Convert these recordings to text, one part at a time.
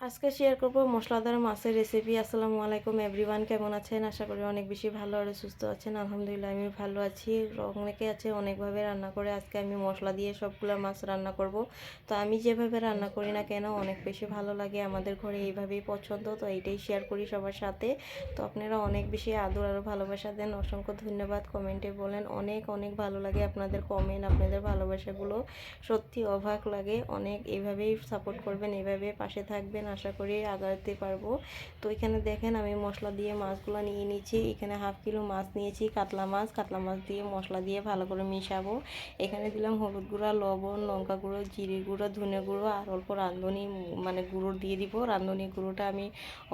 আজকে শেয়ার করব মশলাদার মাছের রেসিপি আসসালামু আলাইকুম এভরিওয়ান কেমন আছেন? আশা করি অনেক বেশি ভালো আর সুস্থ আছেন। আলহামদুলিল্লাহ আমি ভালো আছি। অনেকে আছে অনেকভাবে রান্না করে। আজকে আমি মশলা দিয়ে সবগুলো মাছ রান্না করব। তো আমি যেভাবে রান্না করি না কেন, অনেক বেশি ভালো লাগে। আমাদের ঘরে এইভাবেই পছন্দ। তো এইটাই শেয়ার করি সবার সাথে। তো আপনারা অনেক বেশি আদর আর ভালোবাসা দেন। অসংখ্য ধন্যবাদ। কমেন্টে বলেন, অনেক অনেক ভালো লাগে আপনাদের কমেন্ট আপনাদের ভালোবাসাগুলো। সত্যি অবাক লাগে। অনেক এইভাবেই সাপোর্ট করবেন, এইভাবে পাশে থাকবেন। আশা করি আগাতে পারব। তো এখানে দেখেন আমি মশলা দিয়ে মাছগুলো নিয়ে নিয়েছি এখানে হাফ কিলো মাছ নিয়েছি, কাতলা মাছ। কাতলা মাছ দিয়ে মশলা দিয়ে ভালো করে মিশাবো। এখানে দিলাম হলুদ গুঁড়া, লবণ, লঙ্কা গুঁড়ো, জিরে গুঁড়ো, ধনে গুঁড়ো আর অল্প রাঁধুনি মানে গুঁড়ো দিয়ে দিব। রাঁধুনি গুঁড়োটা আমি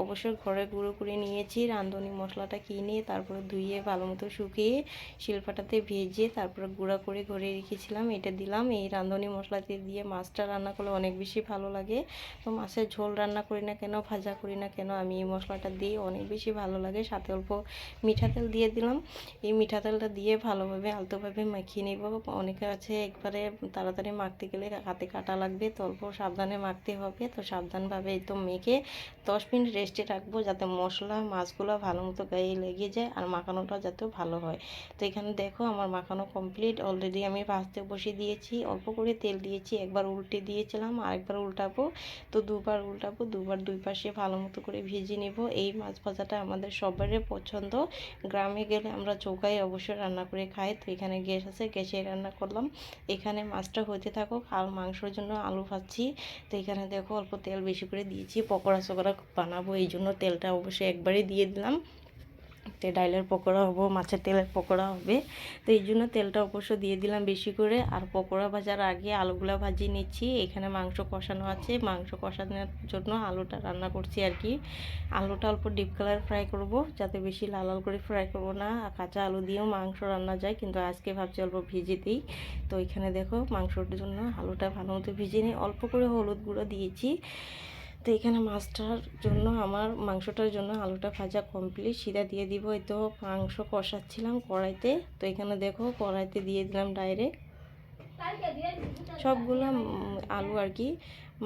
অবশ্যই ঘরে গুঁড়ো করে নিয়েছি। রাঁধুনি মশলাটা কিনে তারপরে ধুয়ে ভালো মতো শুকিয়ে শিলপাটাতে ভেজে তারপরে গুঁড়া করে ঘরে রেখেছিলাম। এটা দিলাম। এই রাঁধুনি মশলাতে দিয়ে মাছটা রান্না করলে অনেক বেশি ভালো লাগে। তো মাছের ঝোল রান্না করি না কেন, ভাজা করি না কেন, আমি এই মশলাটা দিই, অনেক বেশি ভালো লাগে। সাথে অল্প মিঠা তেল দিয়ে দিলাম। এই মিঠা তেলটা দিয়ে ভালোভাবে, আলতোভাবে মাখিয়ে নেব। অনেকে আছে একবারে তাড়াতাড়ি মাখতে গেলে হাতে কাটা লাগবে, তো অল্প সাবধানে মাখতে হবে। তো সাবধানভাবে একদম মেখে দশ মিনিট রেস্টে রাখব, যাতে মশলা মাছগুলো ভালো মতো গায়ে লেগে যায় আর মাখানোটা যাতে ভালো হয়। তো এখানে দেখো আমার মাখানো কমপ্লিট অলরেডি আমি ভাজতে বসিয়ে দিয়েছি, অল্প করে তেল দিয়েছি, একবার উল্টে দিয়েছিলাম, আরেকবার উল্টাবো। তো দুবার উল্টাবো দুবার দুই পাশে ভালো মতো করে ভেজে নেব। এই মাছ ভাজাটা আমাদের সবারই পছন্দ। গ্রামে গেলে আমরা চৌকায় অবশ্যই রান্না করে খাই। তো এখানে গ্যাস আছে, গ্যাসে রান্না করলাম। এখানে মাছটা হতে থাকুক, আর মাংসর জন্য আলু ভাজছি। তো এখানে দেখো অল্প তেল বেশি করে দিয়েছি, পকোড়া চকোড়া বানাবো, এই জন্য তেলটা অবশ্যই একবারই দিয়ে দিলাম। তে ডাইলের পকোড়া হব, মাছের তেলের পকোড়া হবে। তো এই জন্য তেলটা অবশ্য দিয়ে দিলাম বেশি করে। আর পকোড়া ভাজার আগে আলুগুলো ভাজিয়ে নিচ্ছি। এখানে মাংস কষানো আছে। মাংস কষানোর জন্য আলুটা রান্না করছি আর কি। আলুটা অল্প ডিপ কালার ফ্রাই করব, যাতে বেশি লাল লাল করে ফ্রাই করব না। আর কাঁচা আলু দিয়েও মাংস রান্না যায়, কিন্তু আজকে ভাবছি অল্প ভিজে দিই। তো এখানে দেখো মাংসটার জন্য আলুটা ভালো মতো ভিজে নিই অল্প করে হলুদ গুঁড়ো দিয়েছি। তো এখানে মাছটার জন্য, আমার মাংসটার জন্য আলুটা ভাজা কমপ্লিট সিধা দিয়ে দিব, এই তো মাংস কষাচ্ছিলাম কড়াইতে। তো এখানে দেখো, কড়াইতে দিয়ে দিলাম ডাইরেক্ট সবগুলো আলু আর কি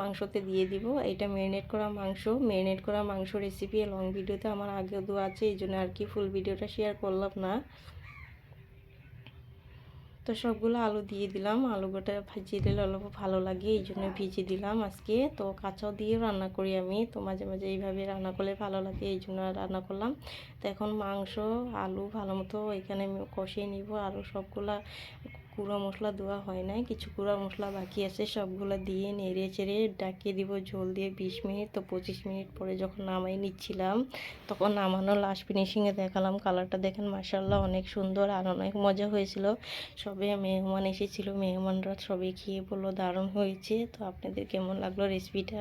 মাংসতে দিয়ে দিব। এটা ম্যারিনেট করা মাংস। ম্যারিনেট করা মাংস রেসিপি লং ভিডিওতে আমার আগেও দেওয়া আছে, এই জন্য আর কি ফুল ভিডিওটা শেয়ার করলাম না। তো সবগুলো আলু দিয়ে দিলাম। আলুটা ভাজিয়ে দিলে অল্প ভালো লাগে, এই জন্য ভিজিয়ে দিলাম আজকে। তো কাঁচাও দিয়ে রান্না করি আমি, তো মাঝে মাঝে এইভাবে রান্না করলে ভালো লাগে, এই জন্য রান্না করলাম। তো এখন মাংস, আলু ভালো মতো এখানে কষিয়ে নিব, আরও সবগুলা গুঁড়ো মশলা দেওয়া হয় নাই। কিছু গুঁড়ো মশলা বাকি আছে, সবগুলো দিয়ে নেড়ে চেড়ে ডাকিয়ে দিব ঝোল দিয়ে বিশ মিনিট তো পঁচিশ মিনিট পরে যখন নামাই নিচ্ছিলাম, তখন নামানো লাস্ট ফিনিশিংয়ে দেখালাম কালারটা দেখেন মাসাল্লাহ অনেক সুন্দর আর অনেক মজা হয়েছিল। সবে মেহমান এসেছিল, মেহমানরা সবাই খেয়ে বলল, দারুণ হয়েছে। তো আপনাদের কেমন লাগল রেসিপিটা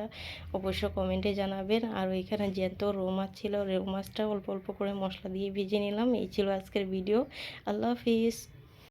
অবশ্য কমেন্টে জানাবেন। আর ওইখানে জ্যান্ত রৌ মাছ ছিল, রৌ মাছটা অল্প অল্প করে মশলা দিয়ে ভেজে নিলাম। এই ছিল আজকের ভিডিও আল্লাহ হাফিজ।